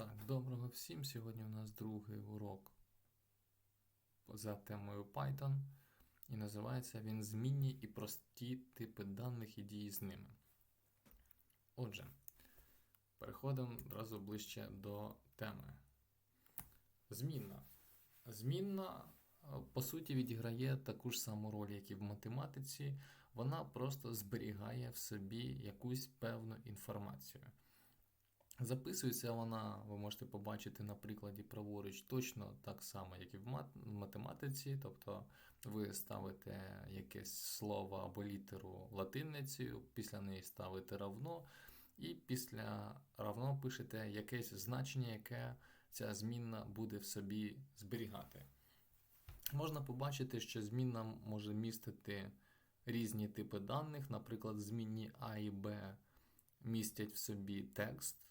Так, доброго всім. Сьогодні у нас другий урок за темою Python. І називається він Змінні і прості типи даних і дії з ними. Отже, переходимо одразу ближче до теми. Змінна. Змінна, е, по суті, відіграє таку ж саму роль, як і в математиці. Вона просто зберігає в собі якусь певну інформацію. Записується вона, ви можете побачити на прикладі праворуч, точно так само, як і в математиці. Тобто ви ставите якесь слово або літеру латиницею, після неї ставите равно, і після равно пишете якесь значення, яке ця змінна буде в собі зберігати. Можна побачити, що змінна може містити різні типи даних, наприклад, змінні А і Б містять в собі текст.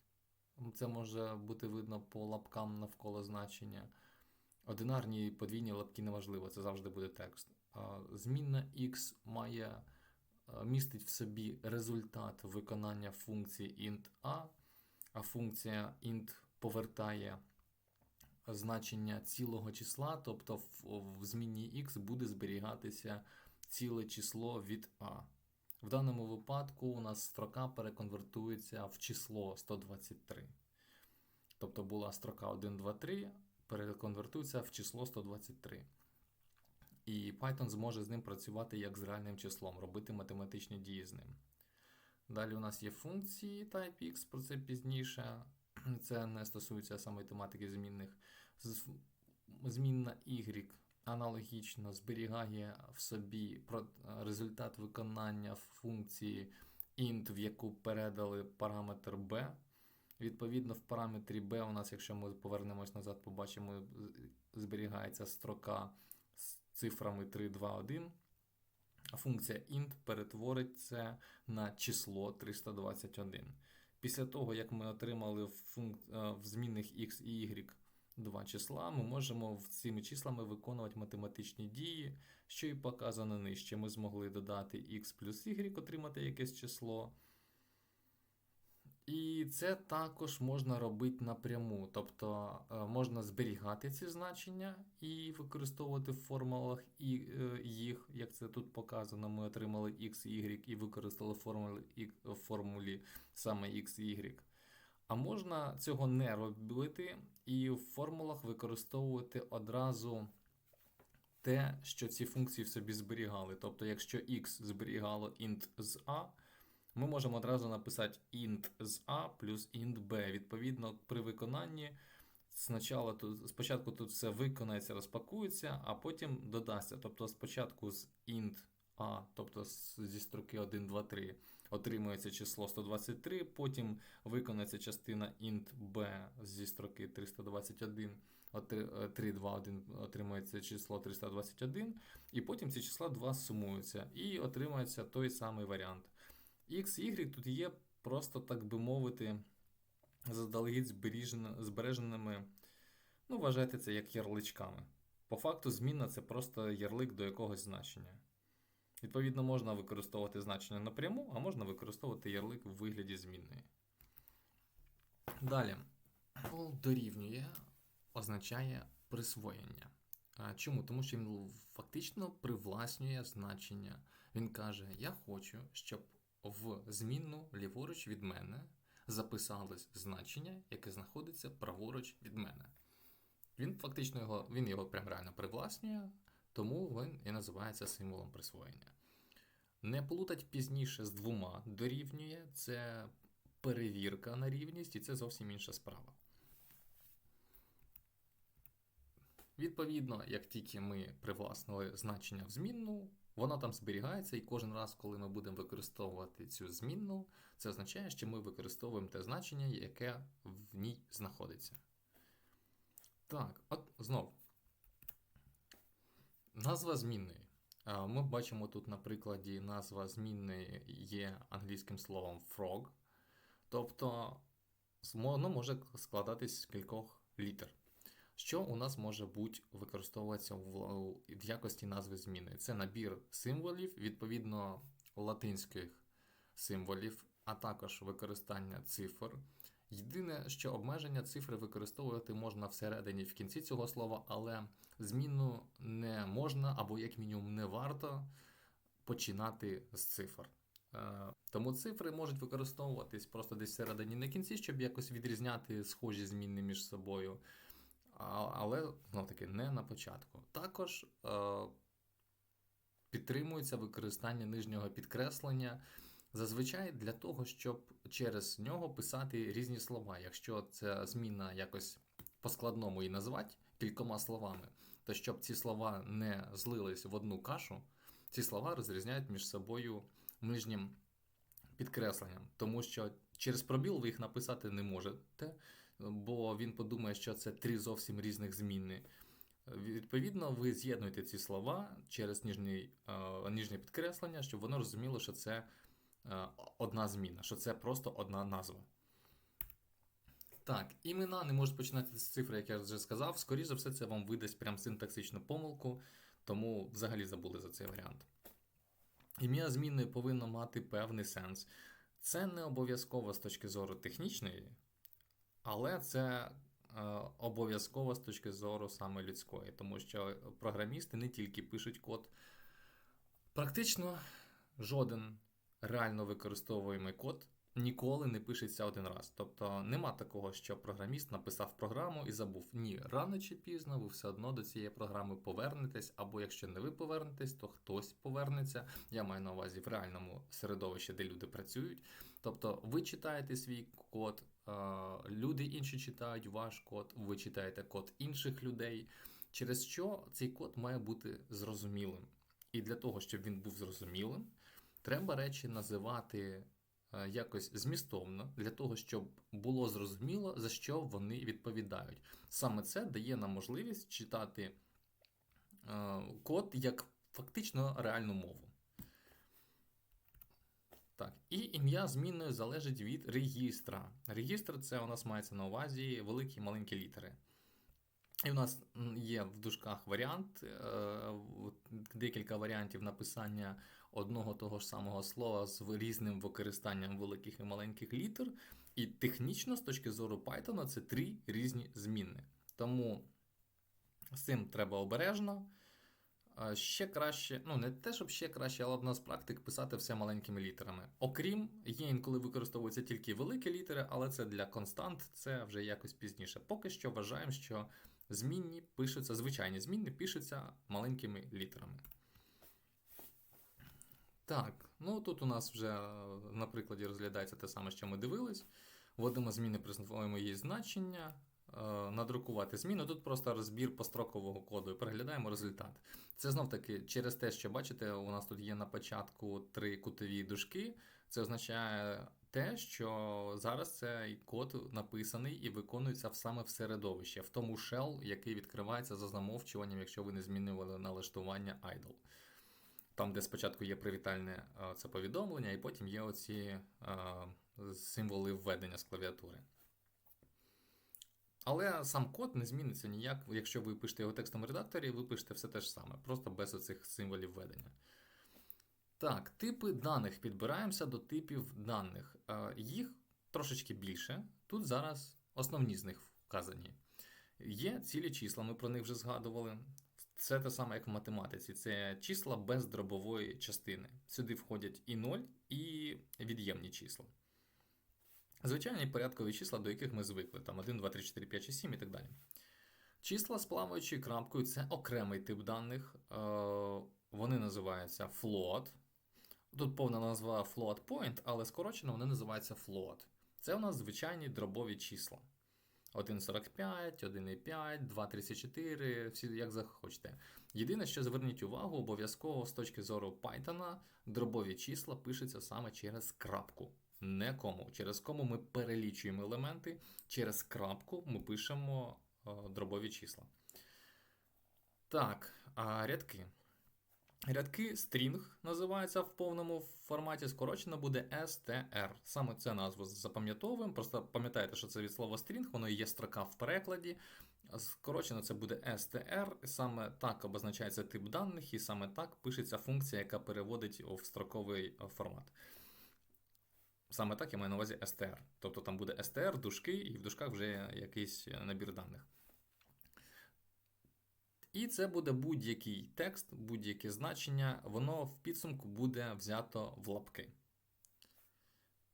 Це може бути видно по лапкам навколо значення. Одинарні подвійні лапки неважливо, це завжди буде текст. Змінна x має е, містить в собі результат виконання функції int a, а функція int повертає значення цілого числа, тобто в, в змінній x буде зберігатися ціле число від a. В даному випадку у нас строка переконвертується в число 123. Тобто була строка 1, 2, 3, переконвертується в число 123. І Python зможе з ним працювати як з реальним числом, робити математичні дії з ним. Далі у нас є функції typex, про це пізніше. Це не стосується саме тематики змінних. Змінна y аналогічно зберігає в собі результат виконання функції int, в яку передали параметр b. Відповідно, в параметрі b у нас, якщо ми повернемось назад, побачимо, зберігається строка з цифрами 3, 2, 1. А функція int перетворить це на число 321. Після того, як ми отримали в, функ... е, в змінних x і y два числа, ми можемо цими числами виконувати математичні дії, що і показано нижче. Ми змогли додати x плюс y, отримати якесь число. І це також можна робити напряму. Тобто е, можна зберігати ці значення і використовувати в формулах е, їх, як це тут показано, ми отримали x y і використали в формулі, саме x y. А можна цього не робити і в формулах використовувати одразу те, що ці функції в собі зберігали. Тобто, якщо x зберігало int з a, ми можемо одразу написати int з a плюс int b. Відповідно, при виконанні тут, спочатку тут все виконається, розпакується, а потім додасться. Тобто спочатку з int a, тобто зі строки 1, 2, 3, отримується число 123, потім виконається частина int b зі строки 321, е, 3, 2, 1, отримується число 321, і потім ці числа 2 сумуються, і отримується той самий варіант. X, Y тут є просто, так би мовити, заздалегідь збережен- збереженими, ну, вважайте це як ярличками. По факту, змінна це просто ярлик до якогось значення. Відповідно, можна використовувати значення напряму, а можна використовувати ярлик в вигляді змінної. Далі. Дорівнює означає присвоєння. Чому? Тому що він фактично привласнює значення. Він каже: Я хочу, щоб в змінну ліворуч від мене записалось значення, яке знаходиться праворуч від мене. Він фактично його, він його прям реально привласнює, тому він і називається символом присвоєння. Не плутать пізніше з двома дорівнює це перевірка на рівність, і це зовсім інша справа. Відповідно, як тільки ми привласнили значення в змінну, воно там зберігається, і кожен раз, коли ми будемо використовувати цю змінну, це означає, що ми використовуємо те значення, яке в ній знаходиться. Так, от знов. Назва змінної. Ми бачимо тут на прикладі назва змінної є англійським словом frog. Тобто воно може складатись з кількох літер. Що у нас може бути використовуватися в якості назви зміни? Це набір символів, відповідно латинських символів, а також використання цифр. Єдине, що обмеження цифри використовувати можна всередині в кінці цього слова, але зміну не можна або, як мінімум, не варто починати з цифр. Е, Тому цифри можуть використовуватись просто десь всередині на кінці, щоб якось відрізняти схожі зміни між собою. Але знов таки не на початку. Також е, підтримується використання нижнього підкреслення. Зазвичай для того, щоб через нього писати різні слова. Якщо ця зміна якось по складному і назвати кількома словами, то щоб ці слова не злились в одну кашу, ці слова розрізняють між собою нижнім підкресленням, тому що через пробіл ви їх написати не можете, бо він подумає, що це три зовсім різних зміни. Відповідно, ви з'єднуєте ці слова через ніжній, е, ніжнє підкреслення, щоб воно розуміло, що це одна зміна, що це просто одна назва. Так, імена не можуть починати з цифри, як я вже сказав. Скоріше за все, це вам видасть прям синтаксичну помилку, тому взагалі забули за цей варіант. Ім'я зміни повинно мати певний сенс. Це не обов'язково з точки зору технічної, але це е, обов'язково з точки зору саме людської, тому що програмісти не тільки пишуть код. Практично жоден реально використовуємий код ніколи не пишеться один раз. Тобто нема такого, що програміст написав програму і забув. Ні, рано чи пізно ви все одно до цієї програми повернетесь, або якщо не ви повернетесь, то хтось повернеться. Я маю на увазі в реальному середовищі, де люди працюють. Тобто ви читаєте свій код, е, люди інші читають ваш код, ви читаєте код інших людей, через що цей код має бути зрозумілим. І для того, щоб він був зрозумілим, треба речі називати е, якось змістовно, для того, щоб було зрозуміло, за що вони відповідають. Саме це дає нам можливість читати е, код як фактично реальну мову. Так, і ім'я зміною залежить від регістра. Регістр це у нас мається на увазі великі і маленькі літери. І в нас є в дужках варіант, е, декілька варіантів написання одного того ж самого слова з різним використанням великих і маленьких літер. І технічно, з точки зору Python, це три різні змінни. Тому з цим треба обережно. Ще краще, ну не те, щоб ще краще, але одна з практик писати все маленькими літерами. Окрім, є інколи використовуються тільки великі літери, але це для констант, це вже якось пізніше. Поки що вважаємо, що змінні пишуться, звичайні змінні пишуться маленькими літерами. Так, ну тут у нас вже е, на прикладі розглядається те саме, що ми дивились. Вводимо зміни, присвоюємо її значення, е, надрукувати зміну. Тут просто розбір построкового коду і переглядаємо результат. Це знов таки через те, що бачите, у нас тут є на початку три кутові дужки. Це означає те, що зараз цей код написаний і виконується саме в середовищі, в тому shell, який відкривається за замовчуванням, якщо ви не змінювали налаштування idle. Там, де спочатку є привітальне е, це повідомлення, і потім є оці е, символи введення з клавіатури. Але сам код не зміниться ніяк. Якщо ви пишете його в текстовому редакторі, ви пишете все те ж саме, просто без оцих символів введення. Так, типи даних. Підбираємося до типів даних. Е, Їх трошечки більше. Тут зараз основні з них вказані. Є цілі числа, ми про них вже згадували. Це те саме, як в математиці. Це числа без дробової частини. Сюди входять і 0, і від'ємні числа. Звичайні порядкові числа, до яких ми звикли, там 1, 2, 3, 4, 5, 6, 7 і так далі. Числа з плаваючою крапкою це окремий тип даних. Е, Вони називаються float. Тут повна назва float point, але скорочено вони називаються float. Це у нас звичайні дробові числа. 1,45, 1,5, 2,34, всі як захочете. Єдине, що зверніть увагу, обов'язково з точки зору Python дробові числа пишуться саме через крапку. Не кому. Через кому ми перелічуємо елементи, через крапку ми пишемо е, дробові числа. Так, а рядки. Рядки string називаються в повному форматі, скорочено буде str. Саме цю назву запам'ятовуємо. Просто пам'ятайте, що це від слова string, воно і є строка в перекладі. Скорочено це буде str. Саме так обозначається тип даних, і саме так пишеться функція, яка переводить в строковий формат. Саме так я маю на увазі str. Тобто там буде str, дужки, і в дужках вже якийсь набір даних. І це буде будь-який текст, будь-яке значення, воно в підсумку буде взято в лапки.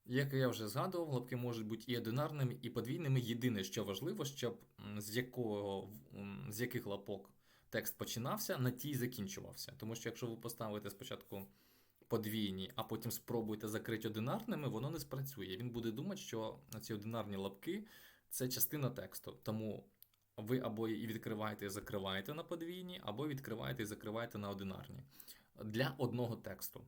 Як я вже згадував, лапки можуть бути і одинарними, і подвійними. Єдине, що важливо, щоб з, якого, з яких лапок текст починався, на тій закінчувався. Тому що якщо ви поставите спочатку подвійні, а потім спробуєте закрити одинарними, воно не спрацює. Він буде думати, що ці одинарні лапки це частина тексту. Тому ви або і відкриваєте і закриваєте на подвійні, або відкриваєте і закриваєте на одинарні. Для одного тексту.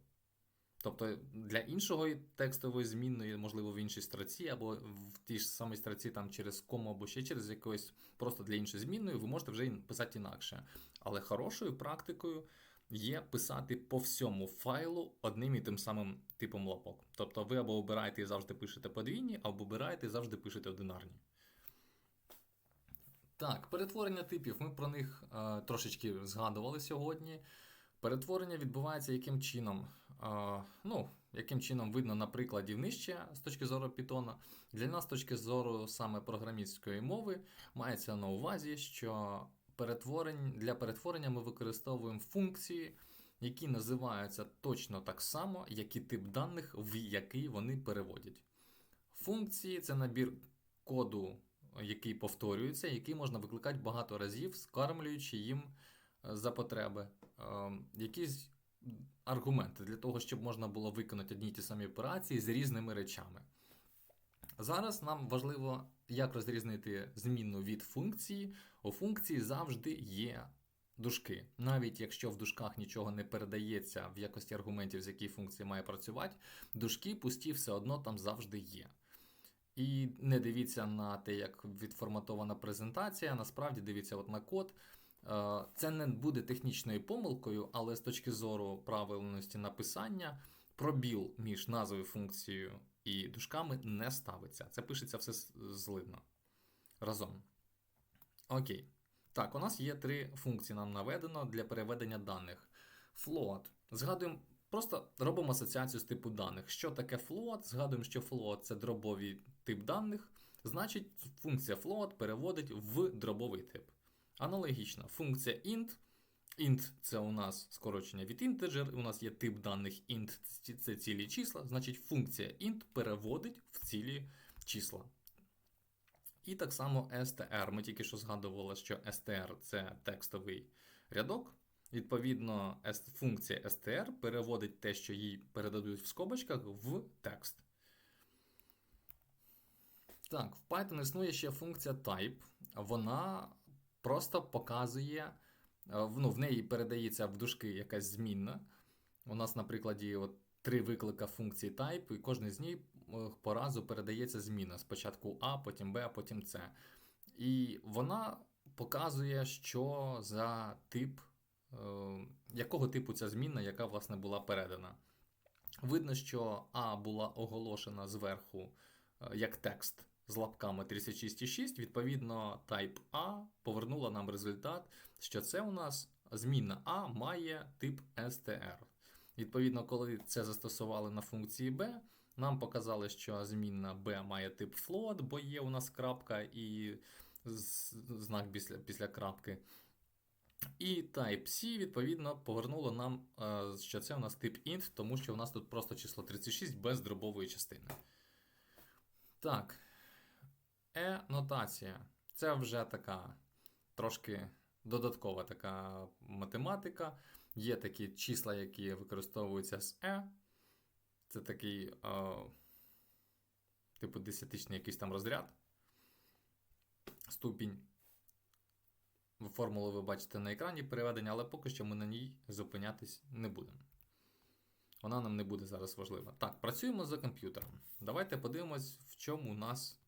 Тобто для іншого текстової змінної, можливо, в іншій строці, або в тій ж самій строці там через кому, або ще через якоїсь просто для іншої змінної, ви можете вже писати інакше. Але хорошою практикою є писати по всьому файлу одним і тим самим типом лапок. Тобто ви або обираєте і завжди пишете подвійні, або обираєте і завжди пишете одинарні. Так, перетворення типів. Ми про них е, трошечки згадували сьогодні. Перетворення відбувається яким чином? Е, ну, яким чином видно на прикладі нижче з точки зору Python. Для нас, з точки зору саме програмістської мови, мається на увазі, що перетворень, для перетворення ми використовуємо функції, які називаються точно так само, як і тип даних, в який вони переводять. Функції це набір коду, який повторюється, який можна викликати багато разів, скармлюючи їм е, за потреби е, якісь аргументи для того, щоб можна було виконати одні ті самі операції з різними речами. Зараз нам важливо, як розрізнити змінну від функції. У функції завжди є дужки. Навіть якщо в дужках нічого не передається в якості аргументів, з якої функція має працювати, дужки пусті все одно там завжди є. І не дивіться на те, як відформатована презентація. Насправді дивіться от на код. Е, Це не буде технічною помилкою, але з точки зору правильності написання, пробіл між назвою функцією і дужками не ставиться. Це пишеться все злидно. Разом. Окей. Так, у нас є три функції нам наведено для переведення даних. Float. Згадуємо, просто робимо асоціацію з типу даних. Що таке float? Згадуємо, що float це дробовий тип даних. Значить, функція float переводить в дробовий тип. Аналогічно, функція int. Int це у нас скорочення від integer, у нас є тип даних int, це цілі числа, значить функція int переводить в цілі числа. І так само str. Ми тільки що згадували, що str це текстовий рядок. Відповідно, функція str переводить те, що їй передадуть в скобочках, в текст. Так, в Python існує ще функція type. Вона просто показує, е, ну, в неї передається в дужки якась змінна. У нас на прикладі от, три виклика функції type, і кожен з них е, по разу передається зміна. Спочатку А, потім Б, потім С. І вона показує, що за тип, якого типу ця змінна, яка власне була передана. Видно, що А була оголошена зверху е, як текст з лапками 36,6. Відповідно, type A повернула нам результат, що це у нас змінна А має тип str. Відповідно, коли це застосували на функції B, нам показали, що змінна B має тип float, бо є у нас крапка і знак після, після крапки. І Type-C, відповідно, повернуло нам, е, що це у нас тип int, тому що у нас тут просто число 36 без дробової частини. Так. Е-нотація. Це вже така трошки додаткова така математика. Є такі числа, які використовуються з Е. Це такий, е, типу, десятичний якийсь там розряд. Ступінь. Формулу ви бачите на екрані переведення, але поки що ми на ній зупинятись не будемо. Вона нам не буде зараз важлива. Так, працюємо за комп'ютером. Давайте подивимось, в чому у нас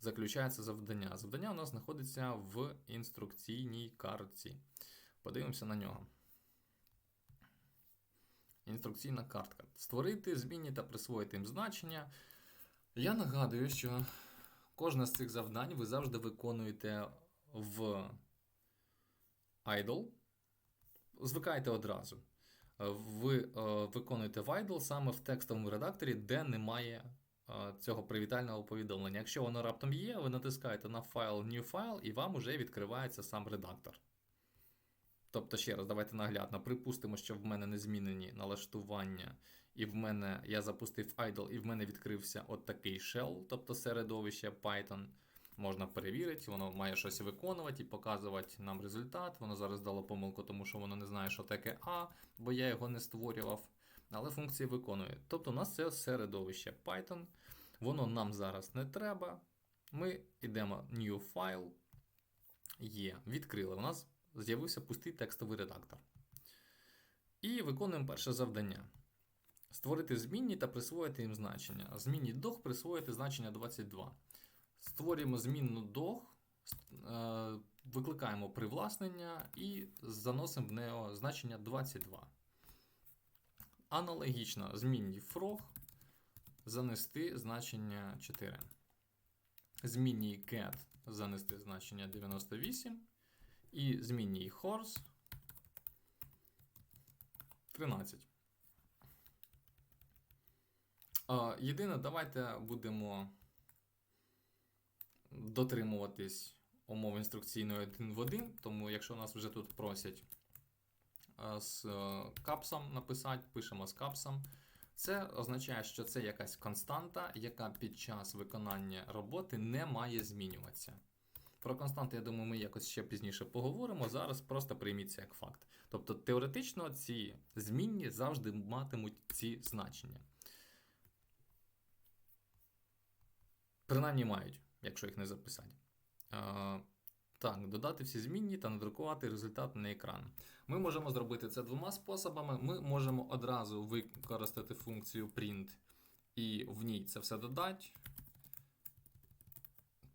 заключається завдання. Завдання у нас знаходиться в інструкційній картці. Подивимося на нього. Інструкційна картка. Створити, змінні та присвоїти їм значення. Я нагадую, що кожне з цих завдань ви завжди виконуєте в idle. Звикайте одразу. Е, Ви е, виконуєте в idle саме в текстовому редакторі, де немає е, цього привітального повідомлення. Якщо воно раптом є, ви натискаєте на файл New File і вам уже відкривається сам редактор. Тобто, ще раз, давайте наглядно. Припустимо, що в мене не змінені налаштування, і в мене я запустив idle, і в мене відкрився от такий shell, тобто середовище Python. Можна перевірити, воно має щось виконувати і показувати нам результат. Воно зараз дало помилку, тому що воно не знає, що таке А, бо я його не створював. Але функції виконує. Тобто у нас це середовище Python. Воно нам зараз не треба. Ми йдемо New File. Є, відкрили. У нас з'явився пустий текстовий редактор. І виконуємо перше завдання. Створити змінні та присвоїти їм значення. Змінні дох присвоїти значення 22. Створюємо змінну дох, е, викликаємо привласнення і заносимо в нього значення 22. Аналогічно змінній frog занести значення 4. Змінній cat занести значення 98. І змінній horse 13. Єдине, давайте будемо дотримуватись умов інструкційної один в один, тому якщо нас вже тут просять з е, капсом написати, пишемо з капсом. Це означає, що це якась константа, яка під час виконання роботи не має змінюватися. Про константи, я думаю, ми якось ще пізніше поговоримо. Зараз просто прийміть це як факт. Тобто, теоретично ці змінні завжди матимуть ці значення. Принаймні мають, якщо їх не записати. А, так, додати всі змінні та надрукувати результат на екран. Ми можемо зробити це двома способами. Ми можемо одразу використати функцію print і в ній це все додати.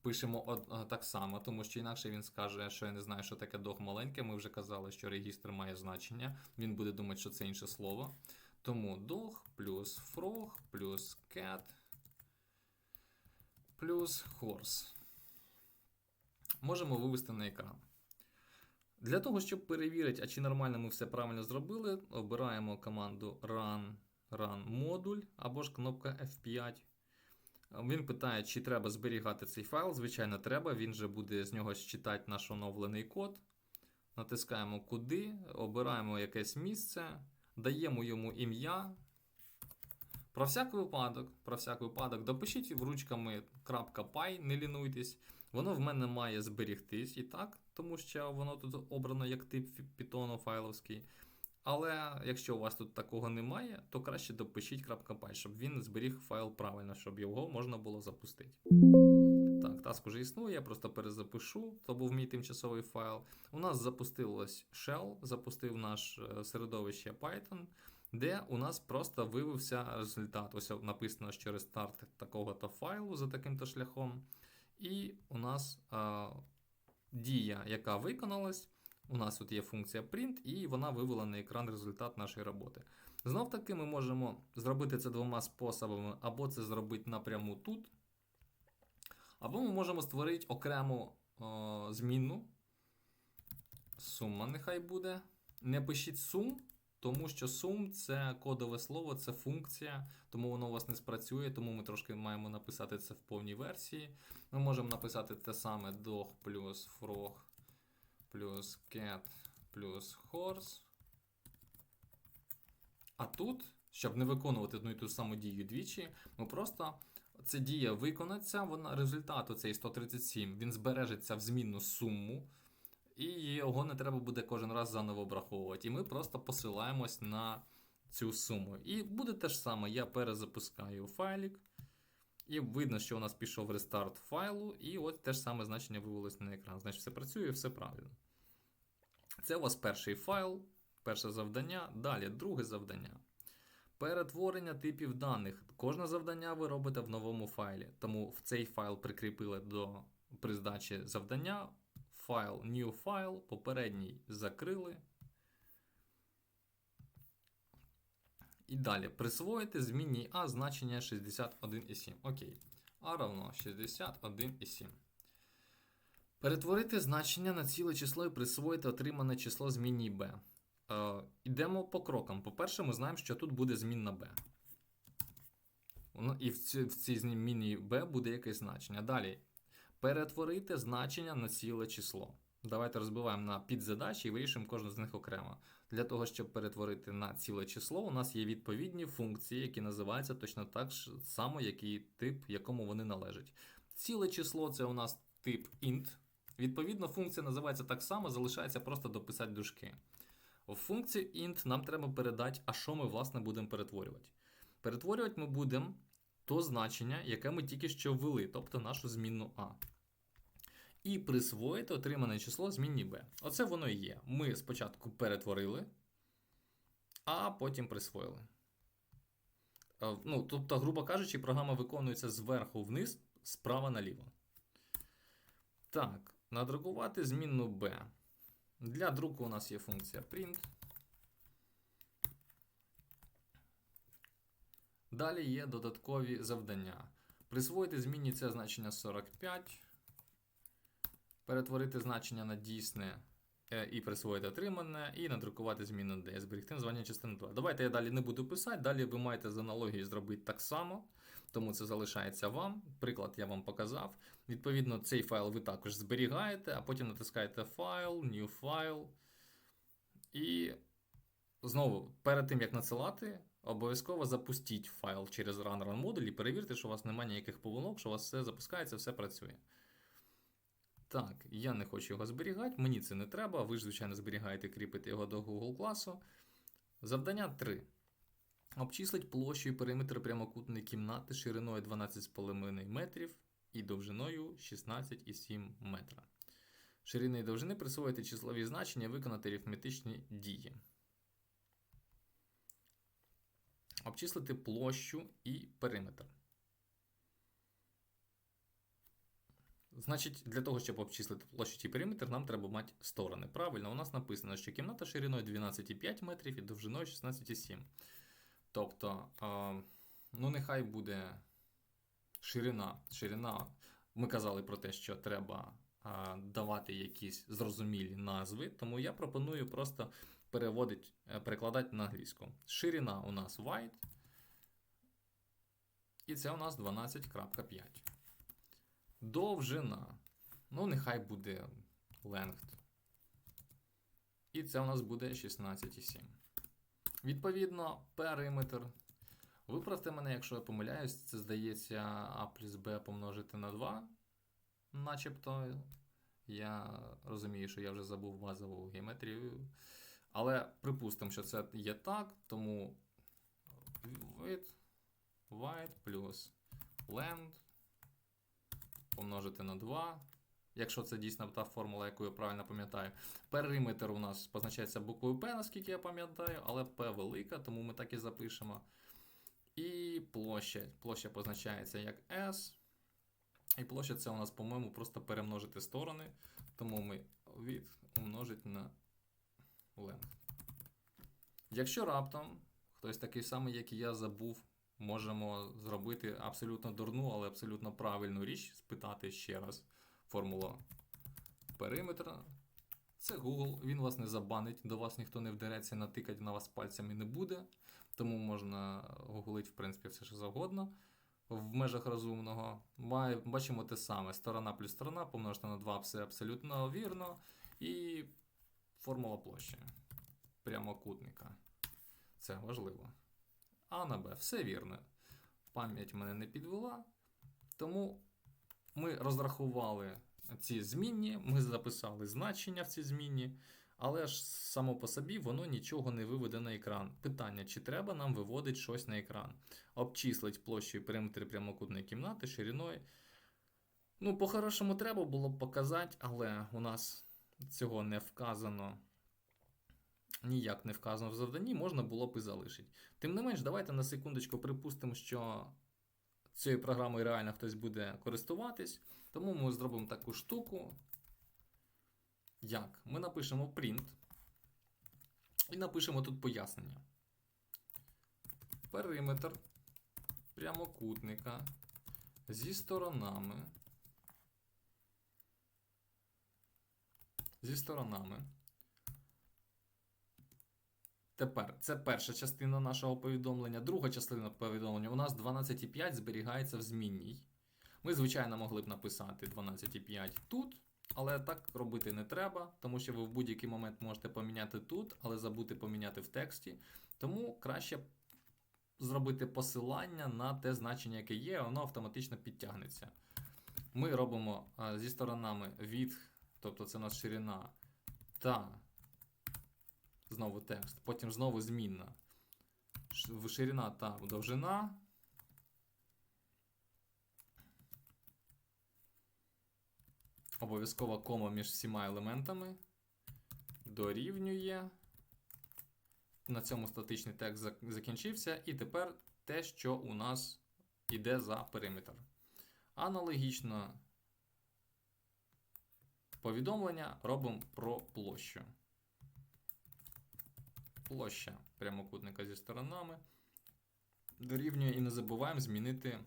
Пишемо так само, тому що інакше він скаже, що я не знаю, що таке дох маленьке. Ми вже казали, що регістр має значення. Він буде думати, що це інше слово. Тому dog плюс frog плюс cat плюс horse. Можемо вивести на екран. Для того, щоб перевірити, а чи нормально ми все правильно зробили, обираємо команду run, run модуль або ж кнопка F5. Він питає, чи треба зберігати цей файл. Звичайно, треба. Він же буде з нього считати наш оновлений код. Натискаємо куди, обираємо якесь місце, даємо йому ім'я. Про всяк випадок, про всяк випадок, допишіть в ручками .py, не лінуйтесь. Воно в мене має зберігтись і так, тому що воно тут обрано як тип Python файловський. Але якщо у вас тут такого немає, то краще допишіть .py, щоб він зберіг файл правильно, щоб його можна було запустити. Так, таск уже існує, я просто перезапишу, то був мій тимчасовий файл. У нас запустилось shell, запустив наш середовище Python, де у нас просто вивився результат. Ось написано, що рестарт такого-то файлу за таким-то шляхом. І у нас а, дія, яка виконалась. У нас тут є функція print, і вона вивела на екран результат нашої роботи. Знов таки, ми можемо зробити це двома способами, або це зробити напряму тут, або ми можемо створити окрему о, змінну. Сума нехай буде. Не пишіть сум, тому що сум це кодове слово, це функція, тому воно у вас не спрацює, тому ми трошки маємо написати це в повній версії. Ми можемо написати те саме dog плюс frog плюс cat плюс horse. А тут, щоб не виконувати одну і ту саму дію двічі, ми просто ця дія виконаться, вона результат цей 137, він збережеться в змінну суму, і його не треба буде кожен раз заново обраховувати. І ми просто посилаємось на цю суму. І буде те ж саме, я перезапускаю файлик. І видно, що у нас пішов рестарт файлу, і от те ж саме значення вивелось на екран. Значить, все працює, все правильно. Це у вас перший файл, перше завдання. Далі, друге завдання. Перетворення типів даних. Кожне завдання ви робите в новому файлі. Тому в цей файл прикріпили до при здачі завдання. Файл New File, попередній закрили. І далі присвоїти змінній А значення 61,7. Окей. А равно 61,7. Перетворити значення на ціле число і присвоїти отримане число змінній b. Е, Йдемо по крокам. По-перше, ми знаємо, що тут буде змінна. Ну, І в цій, змінній b буде якесь значення. Далі. Перетворити значення на ціле число. Давайте розбиваємо на підзадачі і вирішимо кожну з них окремо. Для того, щоб перетворити на ціле число, у нас є відповідні функції, які називаються точно так само, який тип, якому вони належать. Ціле число це у нас тип int. Відповідно, функція називається так само, залишається просто дописати дужки. В функції int нам треба передати, а що ми, власне, будемо перетворювати. Перетворювати ми будемо то значення, яке ми тільки що ввели, тобто нашу змінну А. І присвоїти отримане число змінні b. Оце воно і є. Ми спочатку перетворили, а потім присвоїли. Е, Ну, тобто, грубо кажучи, програма виконується зверху вниз, справа наліво. Так, надрукувати змінну b. Для друку у нас є функція print. Далі є додаткові завдання. Присвоїти змінні це значення 45. Перетворити значення на дійсне е, і присвоїти отримане, і надрукувати зміну D, зберегти названня частини 2. Давайте я далі не буду писати, далі ви маєте з аналогією зробити так само, тому це залишається вам. Приклад я вам показав. Відповідно, цей файл ви також зберігаєте, а потім натискаєте файл, New File. І знову, перед тим як надсилати, обов'язково запустіть файл через Run Run модуль і перевірте, що у вас немає ніяких помилок, що у вас все запускається, все працює. Так, я не хочу його зберігати, мені це не треба. Ви ж, звичайно, зберігаєте, кріпите його до Google класу. Завдання 3. Обчислить площу і периметр прямокутної кімнати шириною 12,5 метрів і довжиною 16,7 метра. Ширини і довжини присвоїти числові значення, виконати арифметичні дії. Обчислити площу і периметр. Значить, для того, щоб обчислити площу і периметр, нам треба мати сторони. Правильно, у нас написано, що кімната шириною 12,5 метрів і довжиною 16,7. Тобто, ну, нехай буде ширина. Ширина. Ми казали про те, що треба давати якісь зрозумілі назви, тому я пропоную просто переводити, е, перекладати на англійську. Ширина у нас wide. І це у нас 12.5. Довжина. Ну, нехай буде length. І це у нас буде 16,7. Відповідно, периметр. Виправте мене, якщо я помиляюсь, це здається А плюс Б помножити на 2. Начебто. Я розумію, що я вже забув базову геометрію. Але припустимо, що це є так, тому width, wide плюс length помножити на 2. Якщо це дійсно та формула, яку я правильно пам'ятаю. Периметр у нас позначається буквою P, наскільки я пам'ятаю, але P велика, тому ми так і запишемо. І площа. Площа позначається як S. І площа це у нас, по-моєму, просто перемножити сторони. Тому ми від умножить на length. Якщо раптом хтось такий самий, як і я, забув можемо зробити абсолютно дурну, але абсолютно правильну річ, спитати ще раз формулу периметра. Це Google, він вас не забанить, до вас ніхто не вдереться, натикати на вас пальцями не буде. Тому можна гуглити, в принципі, все що завгодно в межах розумного. Бачимо те саме: сторона плюс сторона, помножити на 2 все абсолютно вірно. І формула площі прямокутника. Це важливо. А на Б. Все вірно. Пам'ять мене не підвела. Тому ми розрахували ці змінні, ми записали значення в ці змінні, але ж само по собі воно нічого не виведе на екран. Питання, чи треба нам виводити щось на екран? Обчислить площу і периметр прямокутної кімнати шириною. Ну, по-хорошому, треба було б показати, але у нас цього не вказано ніяк не вказано в завданні, можна було б і залишити. Тим не менш, давайте на секундочку припустимо, що цією програмою реально хтось буде користуватись. Тому ми зробимо таку штуку. Як? Ми напишемо print і напишемо тут пояснення. Периметр прямокутника зі сторонами. Зі сторонами Тепер це перша частина нашого повідомлення. Друга частина повідомлення у нас 12,5 зберігається в змінній. Ми, звичайно, могли б написати 12,5 тут, але так робити не треба, тому що ви в будь-який момент можете поміняти тут, але забути поміняти в тексті. Тому краще зробити посилання на те значення, яке є, воно автоматично підтягнеться. Ми робимо зі сторонами від, тобто це у нас ширина та знову текст, потім знову змінна. Ширина та довжина. Обов'язково кома між всіма елементами. Дорівнює. На цьому статичний текст закінчився. І тепер те, що у нас іде за периметр. Аналогічно повідомлення робимо про площу. Площа прямокутника зі сторонами дорівнює і не забуваємо змінити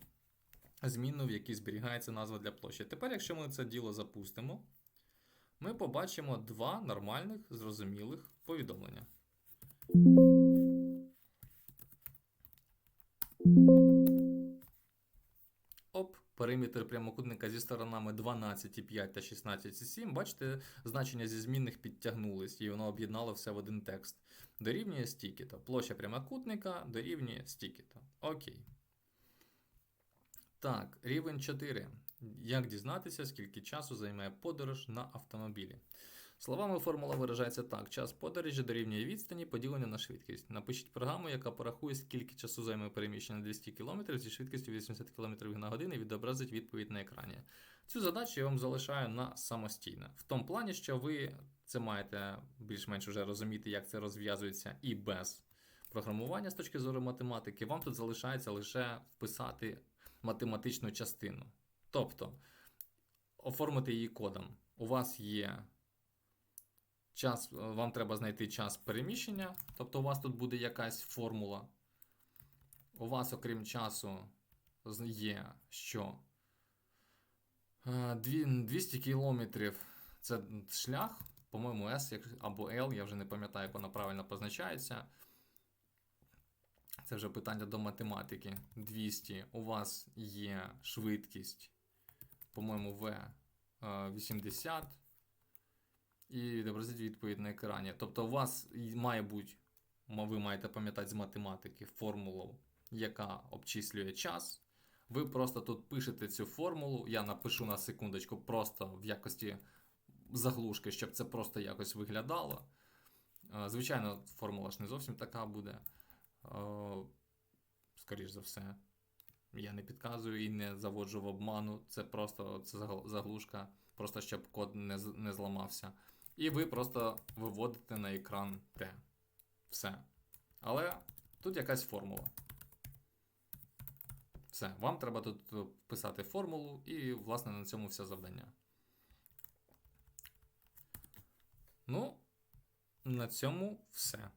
зміну, в якій зберігається назва для площі. Тепер, якщо ми це діло запустимо, ми побачимо два нормальних, зрозумілих повідомлення. Периметр прямокутника зі сторонами 12,5 та 16,7. Бачите, значення зі змінних підтягнулись, і воно об'єднало все в один текст. Дорівнює стікіта. Площа прямокутника дорівнює стікіта. Окей. Так, рівень 4. Як дізнатися, скільки часу займає подорож на автомобілі? Словами формула виражається так: час подорожі дорівнює відстані, поділення на швидкість. Напишіть програму, яка порахує, скільки часу займає переміщення на 200 км зі швидкістю 80 км на годину і відобразить відповідь на екрані. Цю задачу я вам залишаю на самостійно. В тому плані, що ви це маєте більш-менш вже розуміти, як це розв'язується і без програмування з точки зору математики. Вам тут залишається лише вписати математичну частину. Тобто оформити її кодом. У вас є час, вам треба знайти час переміщення, тобто у вас тут буде якась формула. У вас, окрім часу, є що е, 200 кілометрів це шлях, по-моєму, S або L, я вже не пам'ятаю, як вона правильно позначається. Це вже питання до математики. 200. У вас є швидкість, по-моєму, V е, 80. І відобразить відповідь на екрані. Тобто, у вас має бути, ви маєте пам'ятати з математики формулу, яка обчислює час. Ви просто тут пишете цю формулу. Я напишу на секундочку просто в якості заглушки, щоб це просто якось виглядало. Е, Звичайно, формула ж не зовсім така буде. Е, Скоріш за все. Я не підказую і не заводжу в обману. Це просто це заглушка, просто щоб код не зламався. І ви просто виводите на екран те. Все. Але тут якась формула. Все. Вам треба тут е, вписати формулу, і, власне, на цьому все завдання. Ну, на цьому все.